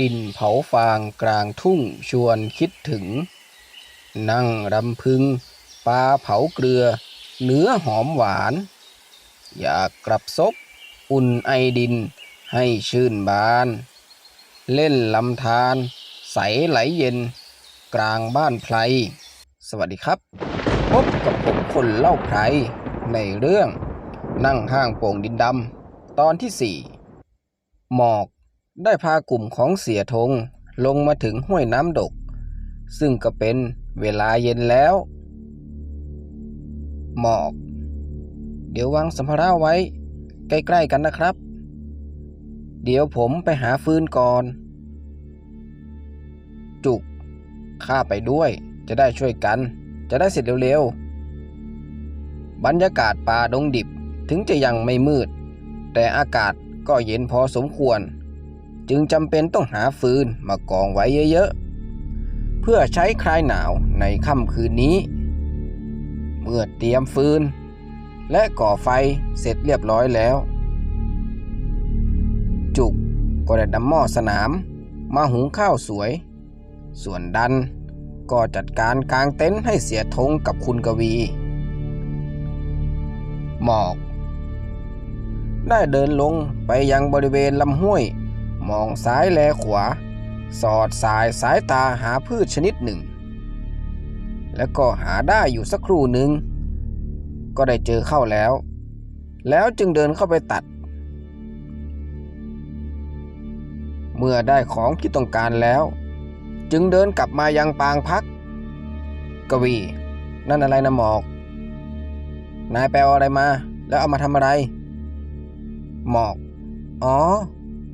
ลิ่นเผาฟางกลางทุ่งชวนคิดถึง นั่งรำพึงปลาเผาเกลือ เนื้อหอมหวาน อยากกลับซบอุ่นไอดินให้ชื่นบาน เล่นลำธารใสไหลเย็น กลางบ้านไพรสวัสดีครับ พบกับผมคนเล่าไพรในเรื่องนั่งห้างโป่งดินดำตอนที่สี่หมอก ได้พากลุ่มของเสียธงลงมาถึงห้วยน้ำดก ซึ่งก็เป็นเวลาเย็นแล้ว หมอก เดี๋ยววางสัมภาระไว้ ใกล้ๆกันนะครับ เดี๋ยวผมไปหาฟืนก่อน จุกข้าไปด้วยจะได้ช่วยกัน จะได้เสร็จเร็วๆ บรรยากาศป่าดงดิบถึงจะยังไม่มืด แต่อากาศก็เย็นพอสมควร จึงจำเป็นต้องหาฟืนมากองไว้เยอะๆ เพื่อใช้คลายหนาวในค่ำคืนนี้ เมื่อเตรียมฟืน และก่อไฟเสร็จเรียบร้อยแล้ว จุกก็ได้นำหม้อสนามมาหุงข้าวสวย ส่วนดันก็จัดการกางเต็นท์ให้เสียทงกับคุณกวี หมอก ได้เดินลงไปยังบริเวณลำห้วย มองซ้ายแลขวา สอดสายสายตาหาพืชชนิดหนึ่ง แล้วก็หาได้อยู่สักครู่หนึ่ง ก็ได้เจอเข้าแล้ว แล้วจึงเดินเข้าไปตัด เมื่อได้ของที่ต้องการแล้ว จึงเดินกลับมายังปางพัก กวี นั่นอะไรนะหมอก นายแปลอะไรมา แล้วเอามาทำอะไร หมอก อ๋อ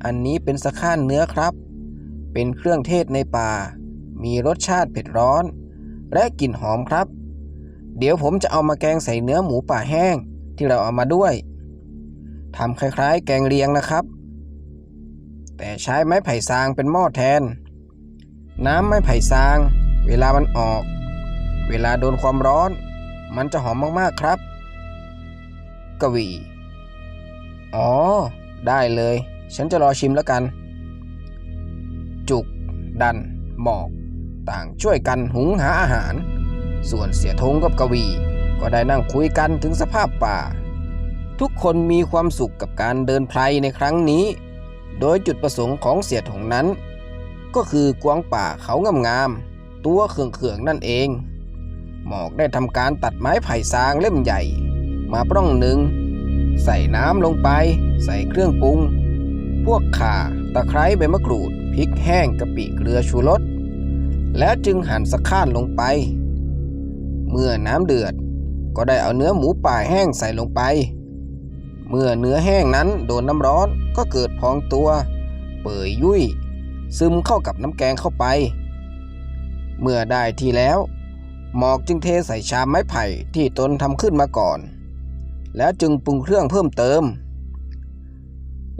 อันนี้เป็นสะข้านเนื้อครับ เป็นเครื่องเทศในป่า มีรสชาติเผ็ดร้อน และกลิ่นหอมครับ เดี๋ยวผมจะเอามาแกงใส่เนื้อหมูป่าแห้งที่เราเอามาด้วยทำคล้ายๆ แกงเลียงนะครับ แต่ใช้ไม้ไผ่ซางเป็นหม้อแทน น้ำไม้ไผ่ซาง เวลามันออก เวลาโดนความร้อน มันจะหอมมากๆครับ กวี อ๋อ ได้เลย ฉันจะรอชิมแล้วกัน จุก ดัน หมอก ต่างช่วยกันหุงหาอาหาร ส่วนเสียทงกับกวี ก็ได้นั่งคุยกันถึงสภาพป่า ทุกคนมีความสุขกับการเดินไพรในครั้งนี้ โดยจุดประสงค์ของเสียถงนั้น ก็คือกวางป่าเขางามๆตัวเขื่องๆนั่นเอง หมอกได้ทำการตัดไม้ไผ่ซางเล่มใหญ่ มาปล้องหนึ่งใส่น้ำลงไป ใส่เครื่องปรุง พวกข่า ตะไคร้ใบมะกรูด พริกแห้งกะปิเกลือชูรส แล้วจึงหั่นสะข้านลงไป เมื่อน้ำเดือด ก็ได้เอาเนื้อหมูป่าแห้งใส่ลงไป เมื่อเนื้อแห้งนั้นโดนน้ำร้อนก็เกิดพองตัว เปื่อยยุ่ย ซึมเข้ากับน้ำแกงเข้าไป เมื่อได้ที่แล้ว หมอกจึงเทใส่ชามไม้ไผ่ที่ตนทำขึ้นมาก่อน แล้วจึงปรุงเครื่องเพิ่มเติม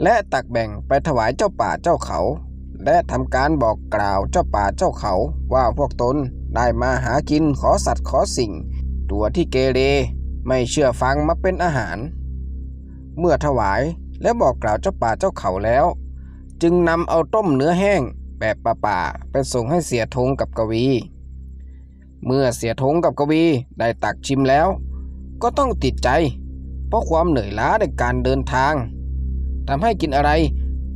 และตักแบ่งไปถวายเจ้าป่าเจ้าเขา และทำการบอกกล่าวเจ้าป่าเจ้าเขาว่าพวกตนได้มาหากินขอสัตว์ขอสิ่ง ตัวที่เกเรไม่เชื่อฟังมาเป็นอาหาร เมื่อถวายและบอกกล่าวเจ้าป่าเจ้าเขาแล้ว จึงนำเอาต้มเนื้อแห้งแบบป่าๆไปส่งให้เสียทงกับกวี เมื่อเสียทงกับกวีได้ตักชิมแล้ว ก็ต้องติดใจ เพราะความเหนื่อยล้าในการเดินทาง ทำให้กินอะไร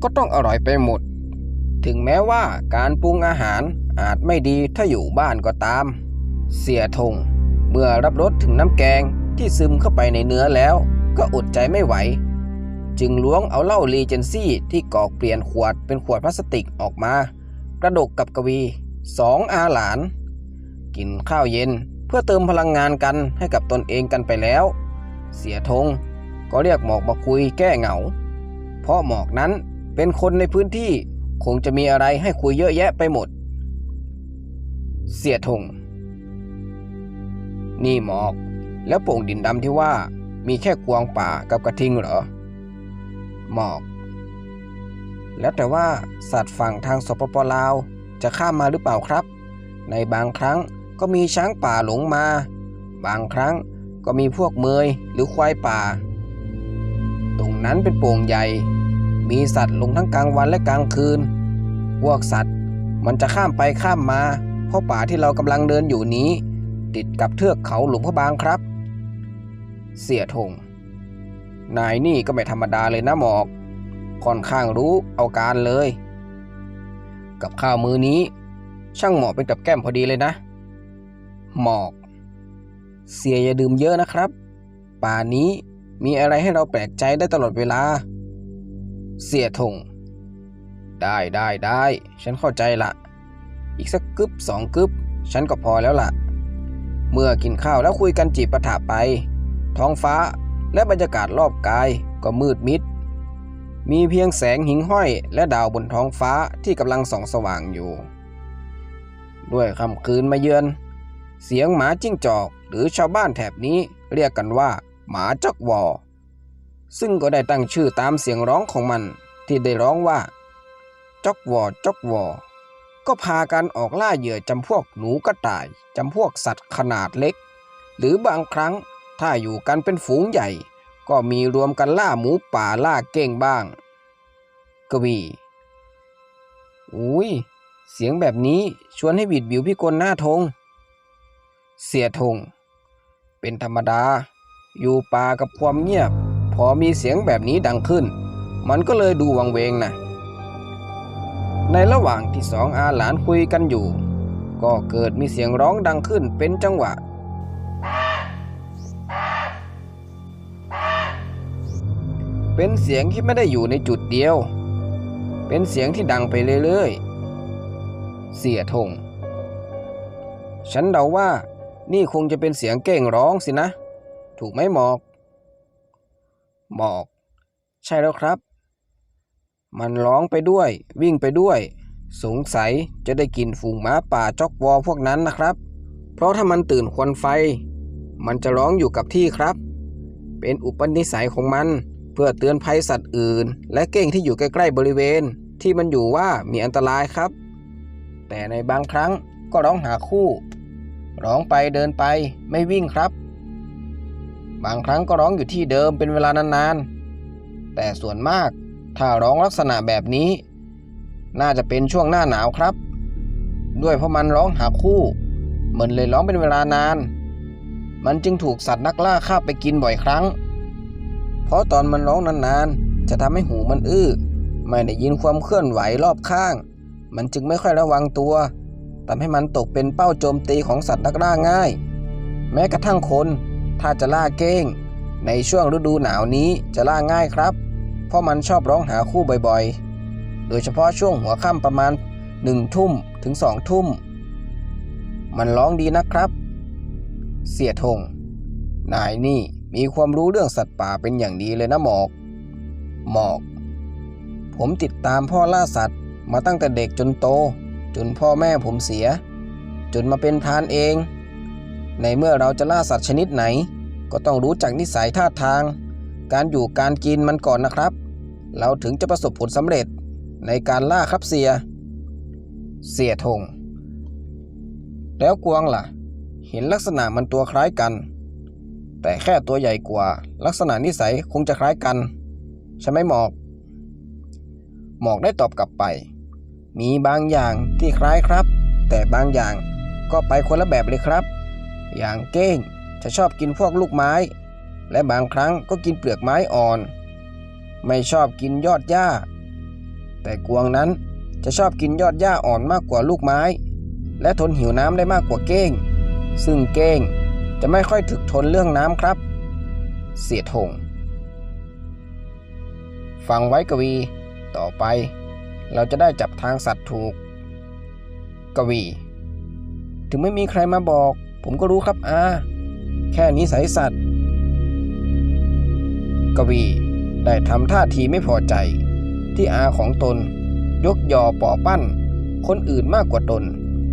ก็ต้องอร่อยไปหมด ถึงแม้ว่าการปรุงอาหารอาจไม่ดีถ้าอยู่บ้านก็ตาม เสียทง เมื่อรับรสถึงน้ำแกงที่ซึมเข้าไปในเนื้อแล้ว ก็อดใจไม่ไหว จึงล้วงเอาเหล้ารีเจนซี่ที่กอกเปลี่ยนขวดเป็นขวดพลาสติกออกมากระดกกับกวีสองอาหลาน กินข้าวเย็นเพื่อเติมพลังงานกันให้กับตนเองกันไปแล้ว เสียทงก็เรียกหมอกมาคุยแก้เหงา เพราะหมอกนั้นเป็นคนในพื้นที่คงจะมีอะไรให้คุยเยอะแยะไปหมด เสียทง นี่หมอก แล้วโป่งดินดำที่ว่ามีแค่กวางป่ากับกระทิงเหรอ หมอก แล้วแต่ว่าสัตว์ฝั่งทางสปปลาว จะข้ามมาหรือเปล่าครับ ในบางครั้งก็มีช้างป่าหลงมา บางครั้งก็มีพวกเมยหรือควายป่า นั้นเป็นโป่งใหญ่ มีสัตว์ลงทั้งกลางวันและกลางคืน พวกสัตว์มันจะข้ามไปข้ามมา เพราะป่าที่เรากำลังเดินอยู่นี้ ติดกับเทือกเขาหลวงพระบางครับ เสียธงนายนี่ก็ไม่ธรรมดาเลยนะหมอก ค่อนข้างรู้เอาการเลย กับข้าวมือนี้ ช่างเหมาะเป็นกับแก้มพอดีเลยนะ หมอก เสียอย่าดื่มเยอะนะครับ ป่านี้ มีอะไรให้เราแปลกใจได้ตลอดเวลา เสียธงได้ได้ได้ ฉันเข้าใจละ อีกสักกึบสองกึบ ฉันก็พอแล้วล่ะ เมื่อกินข้าวแล้วคุยกันจีบประถาไป ท้องฟ้าและบรรยากาศรอบกายก็มืดมิด มีเพียงแสงหิ่งห้อยและดาวบนท้องฟ้าที่กำลังส่องสว่างอยู่ ด้วยค่ำคืนมาเยือน เสียงหมาจิ้งจอกหรือชาวบ้านแถบนี้เรียกกันว่า หมาจอกวอ ซึ่งก็ได้ตั้งชื่อตามเสียงร้องของมันที่ได้ร้องว่าจอกวอจอกวอ ก็พากันออกล่าเหยื่อจำพวกหนูกระต่ายจำพวกสัตว์ขนาดเล็ก หรือบางครั้งถ้าอยู่กันเป็นฝูงใหญ่ ก็มีรวมกันล่าหมูป่าล่าเก้งบ้าง กวีอุ้ยเสียงแบบนี้ชวนให้บิดบิวพี่กลหน้าทง เสียทง เป็นธรรมดา อยู่ป่ากับความเงียบ พอมีเสียงแบบนี้ดังขึ้น มันก็เลยดูวังเวงนะในระหว่างที่สองอาหลานคุยกันอยู่ ก็เกิดมีเสียงร้องดังขึ้นเป็นจังหวะ เป็นเสียงที่ไม่ได้อยู่ในจุดเดียว เป็นเสียงที่ดังไปเรื่อยๆ เสียทง ฉันเดาว่านี่คงจะเป็นเสียงเก้งร้องสินะ ถูกไหมหมอก หมอก ใช่แล้วครับ มันร้องไปด้วย วิ่งไปด้วย สงสัยจะได้กินฝูงหมาป่าจอกวอพวกนั้นนะครับ เพราะถ้ามันตื่นควันไฟ มันจะร้องอยู่กับที่ครับ เป็นอุปนิสัยของมัน เพื่อเตือนภัยสัตว์อื่น และเก้งที่อยู่ใกล้ๆบริเวณ ที่มันอยู่ว่ามีอันตรายครับ แต่ในบางครั้งก็ร้องหาคู่ ร้องไปเดินไปไม่วิ่งครับ บางครั้งก็ร้องอยู่ที่เดิมเป็นเวลานานๆ แต่ส่วนมากถ้าร้องลักษณะแบบนี้ น่าจะเป็นช่วงหน้าหนาวครับ ด้วยเพราะมันร้องหาคู่เหมันเลยร้องเป็นเวลานาน มันจึงถูกสัตว์นักล่าฆ่าบไปกินบ่อยครั้ง เพราะตอนมันร้องนานๆ จะทำให้หูมันอื้อ ไม่ได้ยินความเคลื่อนไหวรอบข้าง มันจึงไม่ค่อยระวังตัวทำให้มันตกเป็นเป้าโจมตีของสัตว์นักล่าง่าย แม้กระทั่งคน ถ้าจะล่าเก้ง ในช่วงฤดูหนาวนี้จะล่าง่ายครับ เพราะมันชอบร้องหาคู่บ่อยๆ โดยเฉพาะช่วงหัวค่ำประมาณหนึ่งทุ่มถึงสองทุ่ม มันร้องดีนะครับ เสียทง นายนี่มีความรู้เรื่องสัตว์ป่าเป็นอย่างดีเลยนะหมอก หมอก ผมติดตามพ่อล่าสัตว์ มาตั้งแต่เด็กจนโต จนพ่อแม่ผมเสีย จนมาเป็นพรานเอง ในเมื่อเราจะล่าสัตว์ชนิดไหน ก็ต้องรู้จักนิสัยท่าทาง การอยู่การกินมันก่อนนะครับ เราถึงจะประสบผลสำเร็จในการล่าครับเสีย เสียธงแล้วกวางล่ะ เห็นลักษณะมันตัวคล้ายกัน แต่แค่ตัวใหญ่กว่า ลักษณะนิสัยคงจะคล้ายกัน ใช่ไหมหมอก หมอกได้ตอบกลับไป มีบางอย่างที่คล้ายครับ แต่บางอย่างก็ไปคนละแบบเลยครับ อย่างเก้ง จะชอบกินพวกลูกไม้ และบางครั้งก็กินเปลือกไม้อ่อน ไม่ชอบกินยอดหญ้า แต่กวางนั้นจะชอบกินยอดหญ้าอ่อนมากกว่าลูกไม้ และทนหิวน้ำได้มากกว่าเก้ง ซึ่งเก้งจะไม่ค่อยถึกทนเรื่องน้ำครับ เสียทงฟังไว้กวี ต่อไป เราจะได้จับทางสัตว์ถูก กวี ถึงไม่มีใครมาบอก ผมก็รู้ครับอา แค่นี้สายสัตว์กวีได้ทำท่าทีไม่พอใจ ที่อาของตน ยกยอปอปั้น คนอื่นมากกว่าตน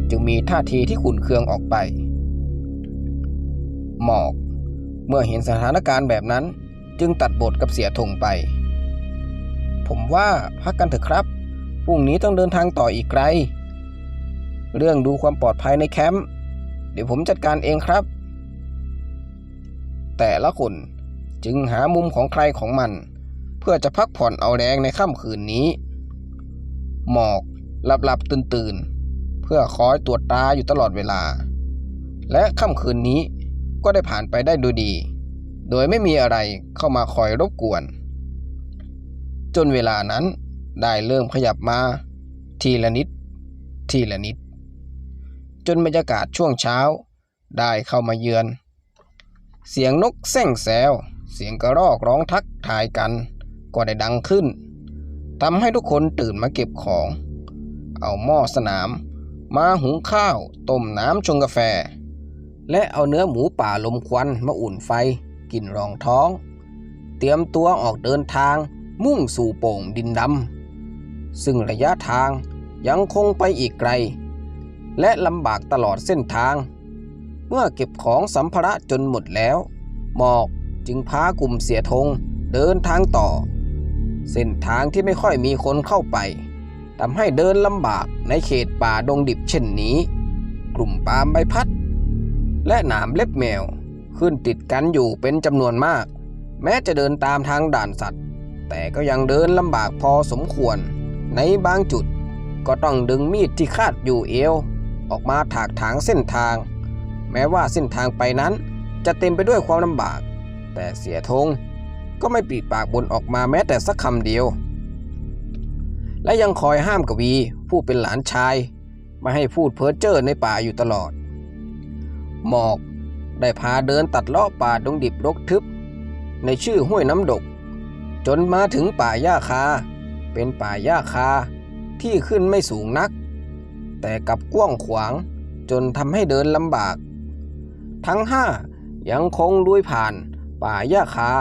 จึงมีท่าทีที่ขุนเคืองออกไป หมอก เมื่อเห็นสถานการณ์แบบนั้นจึงตัดบทกับเสียธงไป ผมว่าพักกันเถอะครับ พรุ่งนี้ต้องเดินทางต่ออีกไกล เรื่องดูความปลอดภัยในแคมป์ เดี๋ยวผมจัดการเองครับ แต่ละคน จึงหามุมของใครของมัน เพื่อจะพักผ่อนเอาแรงในค่ำคืนนี้ หมอกหลับหลับตื่นตื่นเพื่อคอยตรวจตาอยู่ตลอดเวลา และค่ำคืนนี้ก็ได้ผ่านไปได้โดยดี โดยไม่มีอะไรเข้ามาคอยรบกวน จนเวลานั้นได้เริ่มขยับมา ทีละนิด ทีละนิด จนบรรยากาศช่วงเช้าได้เข้ามาเยือน เสียงนกแส่งแซว เสียงกระรอกร้องทักทายกัน ก็ได้ดังขึ้นทำให้ทุกคนตื่นมาเก็บของ เอาหม้อสนาม มาหุงข้าวต้มน้ำชงกาแฟ และเอาเนื้อหมูป่าลมควันมาอุ่นไฟกินรองท้อง เตรียมตัวออกเดินทางมุ่งสู่โป่งดินดำซึ่งระยะทางยังคงไปอีกไกล และลำบากตลอดเส้นทาง เมื่อเก็บของสัมภาระจนหมดแล้ว หมอกจึงพากลุ่มเสียธงเดินทางต่อ เส้นทางที่ไม่ค่อยมีคนเข้าไปทำให้เดินลำบากในเขตป่าดงดิบเช่นนี้ กลุ่มปาล์มใบพัด และหนามเล็บแมวขึ้นติดกันอยู่เป็นจำนวนมาก แม้จะเดินตามทางด่านสัตว์ แต่ก็ยังเดินลำบากพอสมควร ในบางจุดก็ต้องดึงมีดที่คาดอยู่เอว ออกมาถากถางเส้นทาง แม้ว่าเส้นทางไปนั้นจะเต็มไปด้วยความลำบาก แต่เสียธงก็ไม่ปิดปากบนออกมาแม้แต่สักคำเดียว และยังคอยห้ามกวีผู้เป็นหลานชายไม่ให้พูดเพ้อเจ้อในป่าอยู่ตลอด หมอกได้พาเดินตัดเลาะป่าดงดิบรกทึบ ในชื่อห้วยน้ำดก จนมาถึงป่าหญ้าคา เป็นป่าหญ้าคาที่ขึ้นไม่สูงนัก แต่กับกว้างขวางจนทำให้เดินลำบาก ทั้งห้ายังคงลุยผ่านป่าหญ้าคา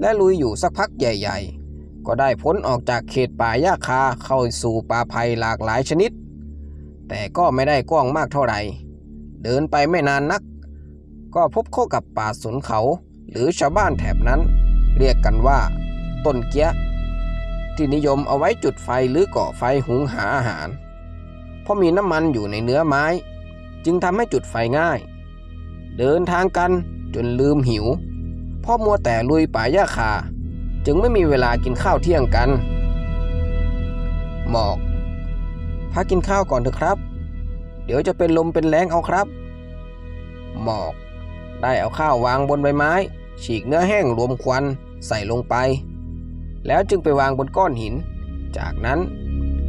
และลุยอยู่สักพักใหญ่ ๆ ก็ได้พ้นออกจากเขตป่าหญ้าคาเข้าสู่ป่าไผ่หลากหลายชนิด แต่ก็ไม่ได้กว้างมากเท่าไหร่ เดินไปไม่นานนัก ก็พบเข้ากับป่าสนเขาหรือชาวบ้านแถบนั้น เรียกกันว่า ต้นเกี้ย ที่นิยมเอาไว้จุดไฟหรือก่อไฟหุงหาอาหาร เพราะมีน้ำมันอยู่ในเนื้อไม้ จึงทำให้จุดไฟง่าย เดินทางกันจนลืมหิวเพราะมัวแต่ลุยป่าหญ้าคา จึงไม่มีเวลากินข้าวเที่ยงกัน หมอก พักกินข้าวก่อนเถอะครับ เดี๋ยวจะเป็นลมเป็นแรงเอาครับ หมอก ได้เอาข้าววางบนใบไม้ ฉีกเนื้อแห้งรวมควันใส่ลงไป แล้วจึงไปวางบนก้อนหิน จากนั้น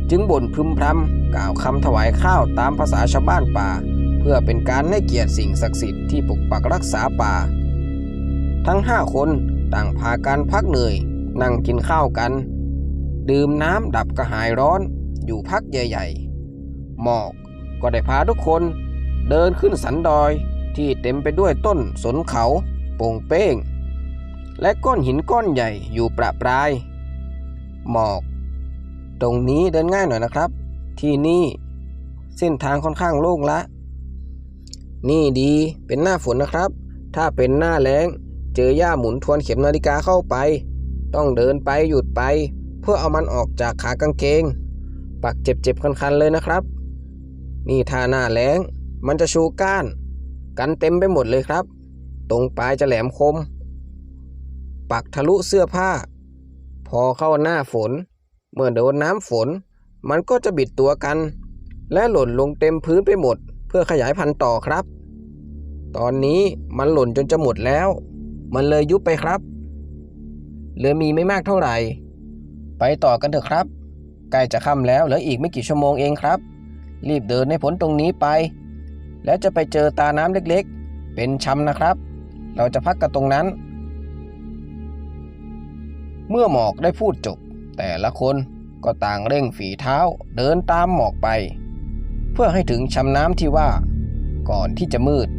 จึงบ่นพึมพำกล่าวคำถวายข้าวตามภาษาชาวบ้านป่า เพื่อเป็นการให้เกียรติสิ่งศักดิ์สิทธิ์ที่ปกปักรักษาป่า ทั้งห้าคนต่างพากันพักเหนื่อย นั่งกินข้าวกัน ดื่มน้ำดับกระหายร้อนอยู่พักใหญ่ๆ หมอกก็ได้พาทุกคนเดินขึ้นสันดอยที่เต็มไปด้วยต้นสนเขาโป่งเป้ง และก้อนหินก้อนใหญ่อยู่ประปราย หมอก ตรงนี้เดินง่ายหน่อยนะครับ ที่นี่เส้นทางค่อนข้างโล่งละ นี่ดีเป็นหน้าฝนนะครับ ถ้าเป็นหน้าแล้ง เจอหญ้าหมุนทวนเข็มนาฬิกาเข้าไป ต้องเดินไปหยุดไป เพื่อเอามันออกจากขากางเกง ปักเจ็บๆคันๆเลยนะครับ นี่ถ้าหน้าแล้ง มันจะชูก้าน กันเต็มไปหมดเลยครับ ตรงปลายจะแหลมคม ปักทะลุเสื้อผ้า พอเข้าหน้าฝน เมื่อโดนน้ำฝน มันก็จะบิดตัวกัน และหล่นลงเต็มพื้นไปหมด พื่อขยายพันธุ์ต่อครับ ตอนนี้มันหล่นจนจะหมดแล้ว มันเลยยุบไปครับ เหลือมีไม่มากเท่าไหร่ ไปต่อกันเถอะครับ ใกล้จะค่ำแล้วเหลืออีกไม่กี่ชั่วโมงเองครับ รีบเดินให้พ้นตรงนี้ไป แล้วจะไปเจอตาน้ำเล็กๆ เป็นชำนะครับ เราจะพักกันตรงนั้น เมื่อหมอกได้พูดจบ แต่ละคนก็ต่างเร่งฝีเท้าเดินตามหมอกไป เพื่อให้ถึงชำน้ำที่ว่า ก่อนที่จะมืด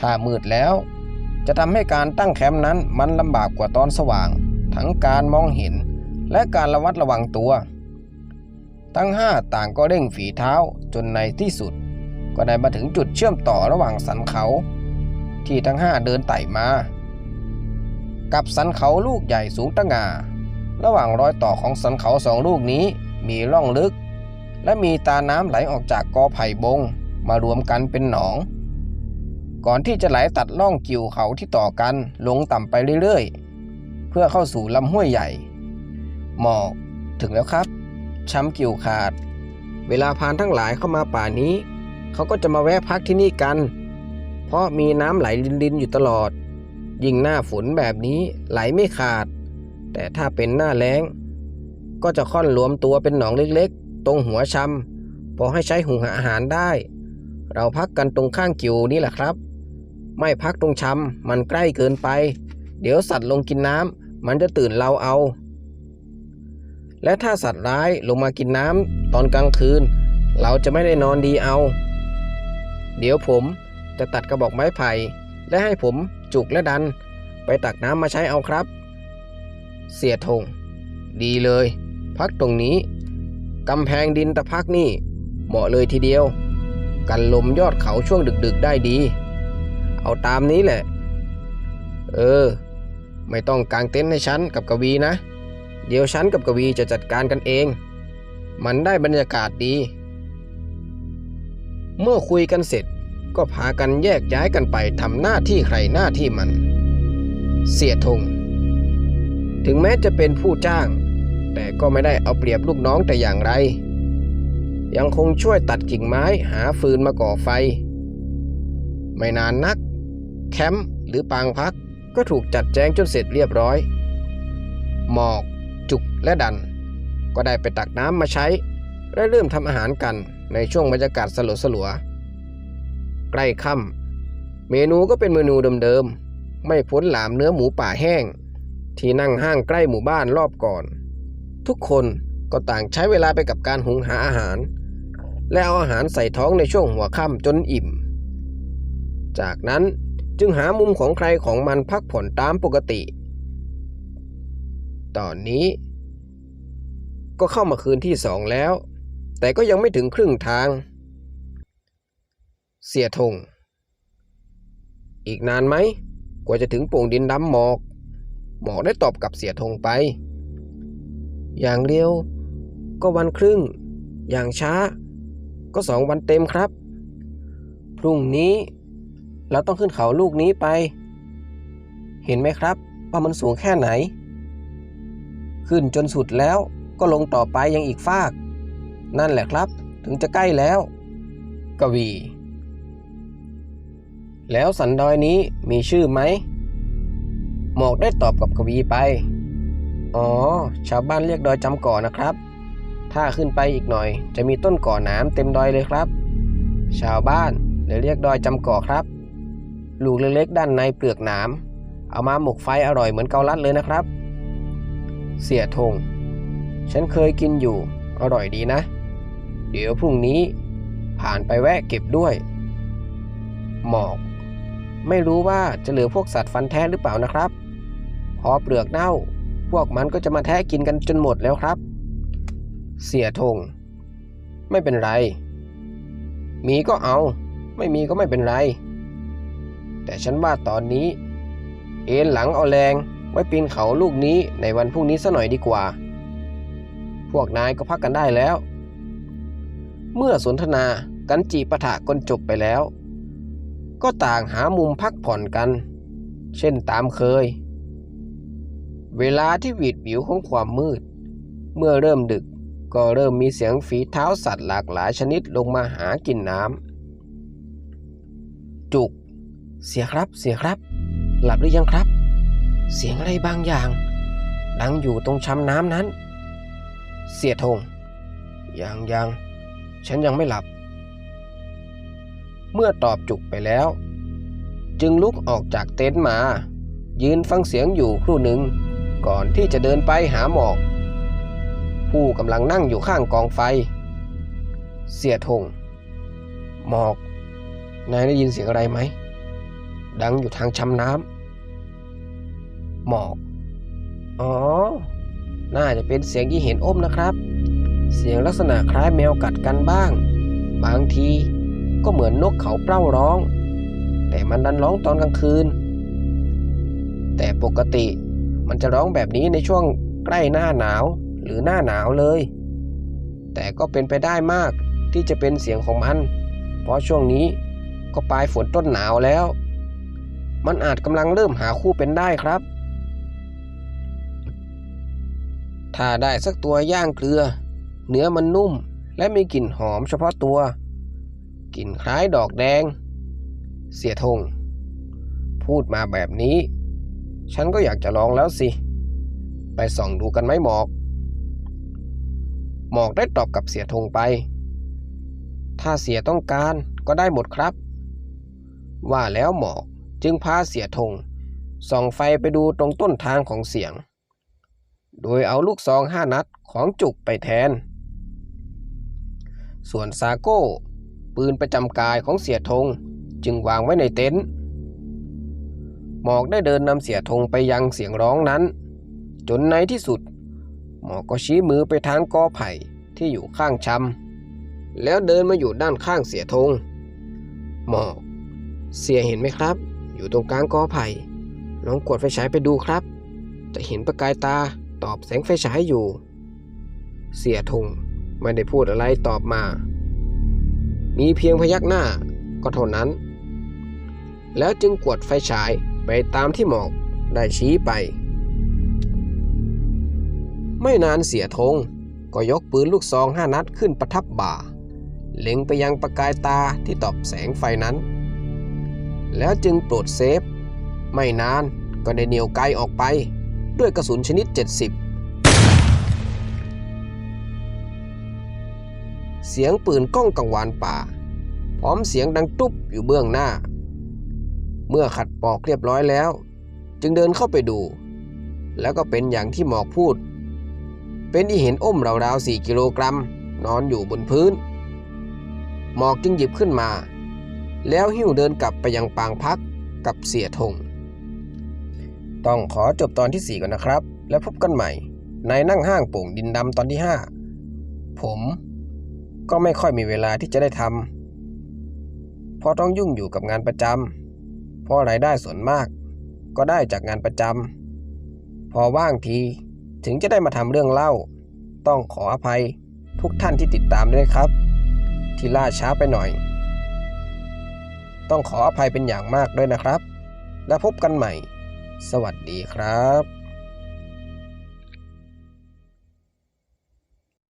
ถ้ามืดแล้ว จะทำให้การตั้งแคมป์นั้นมันลำบากกว่าตอนสว่าง ทั้งการมองเห็น และการระวัดระวังตัว ทั้งห้าต่างก็เร่งฝีเท้าจนในที่สุด ก็ได้มาถึงจุดเชื่อมต่อระหว่างสันเขา ที่ทั้งห้าเดินไต่มา กับสันเขาลูกใหญ่สูงตะงาระหว่างรอยต่อของสันเขาสองลูกนี้มีร่องลึก และมีตาน้ำไหลออกจากกอไผ่บง มารวมกันเป็นหนอง ก่อนที่จะไหลตัดล่องกิ่วเขาที่ต่อกันลงต่ำไปเรื่อยๆ เพื่อเข้าสู่ลำห้วยใหญ่ หมอกถึงแล้วครับ ช้ำกิ่วขาด เวลาพานทั้งหลายเข้ามาป่านี้ เขาก็จะมาแวะพักที่นี่กัน เพราะมีน้ำไหลลินๆอยู่ตลอด ยิ่งหน้าฝนแบบนี้ไหลไม่ขาด แต่ถ้าเป็นหน้าแล้ง ก็จะค่อนรวมตัวเป็นหนองเล็กๆ ตรงหัวชำพอให้ใช้หุงหาอาหารได้ เราพักกันตรงข้างกิวนี่แหละครับ ไม่พักตรงชำมันใกล้เกินไป เดี๋ยวสัตว์ลงกินน้ำมันจะตื่นเราเอา และถ้าสัตว์ร้ายลงมากินน้ำตอนกลางคืน เราจะไม่ได้นอนดีเอา เดี๋ยวผมจะตัดกระบอกไม้ไผ่และให้ผมจุกและดัน ไปตักน้ำมาใช้เอาครับ เสียธงดีเลย พักตรงนี้ กำแพงดินตะพักนี่ เหมาะเลยทีเดียว กันลมยอดเขาช่วงดึกๆได้ดี เอาตามนี้แหละ เออ ไม่ต้องกางเต็นท์ให้ฉันกับกวีนะ เดี๋ยวฉันกับกวีจะจัดการกันเอง มันได้บรรยากาศดี เมื่อคุยกันเสร็จก็พากันแยกย้ายกันไปทำหน้าที่ใครหน้าที่มัน เสียธงถึงแม้จะเป็นผู้จ้าง แต่ก็ไม่ได้เอาเปรียบลูกน้องแต่อย่างไร ยังคงช่วยตัดกิ่งไม้หาฟืนมาก่อไฟ ไม่นานนัก แคมป์หรือปางพักก็ถูกจัดแจงจนเสร็จเรียบร้อย หมอก จุกและดัน ก็ได้ไปตักน้ำมาใช้ และเริ่มทำอาหารกันในช่วงบรรยากาศสลัวสลัวๆใกล้ค่ำเมนูก็เป็นเมนูเดิมๆไม่พ้นหลามเนื้อหมูป่าแห้ง ที่นั่งห้างใกล้หมู่บ้านรอบก่อน ทุกคนก็ต่างใช้เวลาไปกับการหุงหาอาหาร และเอาอาหารใส่ท้องในช่วงหัวค่ำจนอิ่ม จากนั้นจึงหามุมของใครของมันพักผ่อนตามปกติ ตอนนี้ ก็เข้ามาคืนที่สองแล้ว แต่ก็ยังไม่ถึงครึ่งทาง เสียธงอีกนานไหม กว่าจะถึงโป่งดินดำหมอก หมอกได้ตอบกับเสียธงไป อย่างเร็ว ก็วันครึ่ง อย่างช้า ก็สองวันเต็มครับ พรุ่งนี้ เราต้องขึ้นเขาลูกนี้ไป เห็นไหมครับว่ามันสูงแค่ไหน ขึ้นจนสุดแล้วก็ลงต่อไปยังอีกฟาก นั่นแหละครับ ถึงจะใกล้แล้ว กวี แล้วสันดอยนี้มีชื่อไหมหมอกได้ตอบกับกวีไป อ๋อ ชาวบ้านเรียกดอยจำก่อนะครับ ถ้าขึ้นไปอีกหน่อย จะมีต้นก่อหนามเต็มดอยเลยครับ ชาวบ้านเลยเรียกดอยจำก่อครับ ลูกเล็กๆด้านในเปลือกหนามเอามาหมกไฟอร่อยเหมือนเกาลัดเลยนะครับ เสียธงฉันเคยกินอยู่ อร่อยดีนะ เดี๋ยวพรุ่งนี้ ผ่านไปแวะเก็บด้วย หมอก ไม่รู้ว่าจะเหลือพวกสัตว์ฟันแท้หรือเปล่านะครับ พอเปลือกเน่า พวกมันก็จะมาแทะกินกันจนหมดแล้วครับ เสียธงไม่เป็นไร มีก็เอา ไม่มีก็ไม่เป็นไร แต่ฉันว่าตอนนี้ เอ็นหลังเอาแรงไว้ปีนเขาลูกนี้ในวันพรุ่งนี้ซะหน่อยดีกว่า พวกนายก็พักกันได้แล้ว เมื่อสนทนากันจีปะทะกันจบไปแล้ว ก็ต่างหามุมพักผ่อนกัน เช่นตามเคย เวลาที่หวีดหวิวของความมืด เมื่อเริ่มดึกก็เริ่มมีเสียงฝีเท้าสัตว์หลากหลายชนิดลงมาหากินน้ำจุก เสียครับเสียครับ หลับหรือยังครับ เสียงอะไรบางอย่าง ดังอยู่ตรงช้ำน้ำนั้น เสียธงยังยังฉันยังไม่หลับ เมื่อตอบจุกไปแล้ว จึงลุกออกจากเต็นท์มา ยืนฟังเสียงอยู่ครู่หนึ่ง ก่อนที่จะเดินไปหาหมอก ผู้กำลังนั่งอยู่ข้างกองไฟ เสียธงหมอก นายได้ยินเสียงอะไรไหม ดังอยู่ทางชำน้ำหมอก อ๋อ น่าจะเป็นเสียงที่เห็นอมนะครับ เสียงลักษณะคล้ายแมวกัดกันบ้าง บางทีก็เหมือนนกเขาเปล้าร้อง แต่มันดันร้องตอนกลางคืน แต่ปกติ มันจะร้องแบบนี้ในช่วงใกล้หน้าหนาวหรือหน้าหนาวเลย แต่ก็เป็นไปได้มากที่จะเป็นเสียงของมัน เพราะช่วงนี้ก็ปลายฝนต้นหนาวแล้ว มันอาจกำลังเริ่มหาคู่เป็นได้ครับ ถ้าได้สักตัวย่างเกลือ เนื้อมันนุ่มและมีกลิ่นหอมเฉพาะตัว กลิ่นคล้ายดอกแดง เสียทง พูดมาแบบนี้ ฉันก็อยากจะลองแล้วสิ ไปส่องดูกันไหมหมอก หมอกได้ตอบกับเสียทงไป ถ้าเสียต้องการก็ได้หมดครับ ว่าแล้วหมอกจึงพาเสียทงส่องไฟไปดูตรงต้นทางของเสียง โดยเอาลูกซองห้านัดของจุกไปแทน ส่วนซาโก้ ปืนประจำกายของเสียทงจึงวางไว้ในเต็นท์ หมอกได้เดินนำเสียทงไปยังเสียงร้องนั้น จนในที่สุด หมอกก็ชี้มือไปทางกอไผ่ที่อยู่ข้างชำแล้วเดินมาอยู่ด้านข้างเสียทงหมอกเสียเห็นไหมครับ อยู่ตรงกลางกอไผ่ลองกดไฟฉายไปดูครับ จะเห็นประกายตาตอบแสงไฟฉายอยู่ เสียทงไม่ได้พูดอะไรตอบมา มีเพียงพยักหน้าก็เท่านั้น แล้วจึงกดไฟฉาย ไปตามที่หมอกได้ชี้ไป ไม่นานเสียทงก็ยกปืนลูกซองห้านัดขึ้นประทับบ่า เล็งไปยังประกายตาที่ตอบแสงไฟนั้น แล้วจึงปลดเซฟ ไม่นานก็ได้เหนียวไกลออกไป ด้วยกระสุนชนิด 70 เสียงปืนก้องกังวานป่า พร้อมเสียงดังตุ๊บอยู่เบื้องหน้า เมื่อขัดปอกเรียบร้อยแล้ว จึงเดินเข้าไปดู แล้วก็เป็นอย่างที่หมอกพูด เป็นที่เห็นอ้มราวๆ4กิโลกรัม นอนอยู่บนพื้น หมอกจึงหยิบขึ้นมา แล้วหิ้วเดินกลับไปยังปางพักกับเสียทง ต้องขอจบตอนที่ 4 ก่อนนะครับ แล้วพบกันใหม่ ในนั่งห้างโป่งดินดำตอนที่ 5 ผมก็ไม่ค่อยมีเวลาที่จะได้ทำเพราะต้องยุ่งอยู่กับงานประจำ เพราะรายได้ส่วนมาก ก็ได้จากงานประจำพอว่างทีถึงจะได้มาทำเรื่องเล่า ต้องขออภัยทุกท่านที่ติดตามด้วยนะครับ ที่ล่าช้าไปหน่อย ต้องขออภัยเป็นอย่างมากด้วยนะครับ แล้วพบกันใหม่ สวัสดีครับ